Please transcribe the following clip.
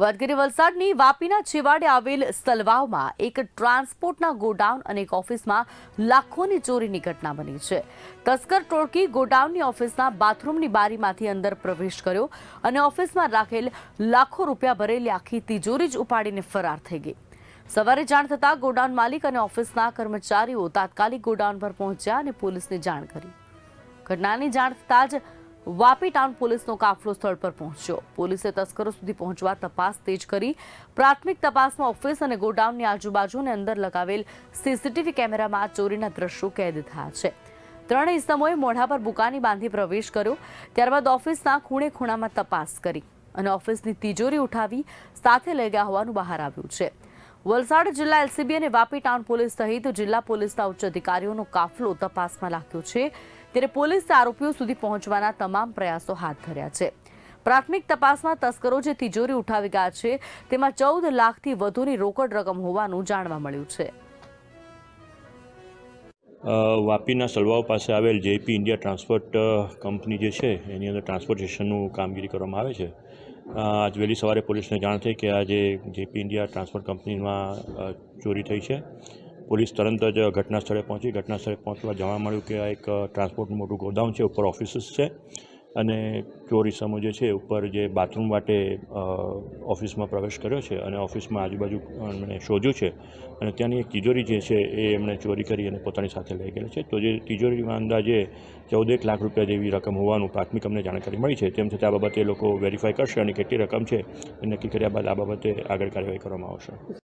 કરીએ વલસાડની વાપીના છેવાડે આવેલ સલવાવમાં એક ટ્રાન્સપોર્ટના ગોડાઉન અને એક ઓફિસમાં લાખોની ચોરીની ઘટના બની છે. તસ્કર ટોળકી ગોડાઉનની ઓફિસના બાથરૂમની બારીમાંથી અંદર પ્રવેશ કર્યો અને ઓફિસમાં રાખેલ લાખો રૂપિયા ભરેલી આખી તિજોરી જ ઉપાડીને ફરાર થઈ ગઈ. સવારે જાણ થતાં ગોડાઉન માલિક અને ઓફિસના કર્મચારીઓ તાત્કાલિક ગોડાઉન પર પહોંચ્યા અને પોલીસને જાણ કરી. ઘટનાની જાણ થતાં જ વાપી ટાઉન પોલીસનો કાફલો સ્થળ પર પહોંચ્યો. પોલીસે તસ્કરો સુધી પહોંચવા તપાસ તેજ કરી. પ્રાથમિક તપાસમાં ઓફિસ અને ગોડાઉનની આજુબાજુ અને અંદર લગાવેલ સીસીટીવી કેમેરામાં ચોરીના દ્રશ્યો કેદ થયા છે. ત્રણેય ઇસમોએ મોઢા પર બુકાની બાંધી પ્રવેશ કર્યો. ત્યારબાદ ઓફિસના ખૂણે ખૂણામાં તપાસ કરી અને ઓફિસની તિજોરી ઉઠાવી સાથે લઈ ગયા હોવાનું બહાર આવ્યું છે. વલસાડ જિલ્લા એલસીબી અને વાપી ટાઉન પોલીસ સહિત જિલ્લા પોલીસના ઉચ્ચ અધિકારીઓનો કાફલો તપાસમાં લાગ્યો છે. ત્યારે પોલીસે આરોપીઓ સુધી પહોંચવાના તમામ પ્રયાસો હાથ ધર્યા છે. પ્રાથમિક તપાસમાં તસ્કરો જે તિજોરી ઉઠાવી ગયા છે, તેમાં ચૌદ લાખથી વધુની રોકડ રકમ હોવાનું જાણવા મળ્યું છે. વાપીના સલવાવ પાસે આવેલ જેપી ઇન્ડિયા ટ્રાન્સપોર્ટ કંપની જે છે, એની અંદર ટ્રાન્સપોર્ટેશનનું કામગીરી કરવામાં આવે છે. આજ વહેલી સવારે પોલીસને જાણ થઈ કે આ જે જેપી ઇન્ડિયા ટ્રાન્સપોર્ટ કંપનીમાં ચોરી થઈ છે. પોલીસ તરત જ ઘટના સ્થળે પહોંચી. ઘટના સ્થળે પહોંચવા જાણવા મળ્યું કે આ એક ટ્રાન્સપોર્ટનું મોટું ગોદામ છે, ઉપર ઓફિસીસ છે. અને ચોરીસમો જે છે ઉપર જે બાથરૂમ માટે ઓફિસમાં પ્રવેશ કર્યો છે અને ઓફિસમાં આજુબાજુ એમણે શોધ્યું છે અને ત્યાંની એક તિજોરી જે છે એ એમણે ચોરી કરી અને પોતાની સાથે લઈ ગયેલી છે. તો જે તિજોરીમાં અંદાજે ચૌદેક લાખ રૂપિયા જેવી રકમ હોવાનું પ્રાથમિક અમને જાણકારી મળી છે. તેમ છતાં આ બાબતે લોકો વેરીફાઈ કરશે અને કેટલી રકમ છે એ નક્કી કર્યા બાદ આ બાબતે આગળ કાર્યવાહી કરવામાં આવશે.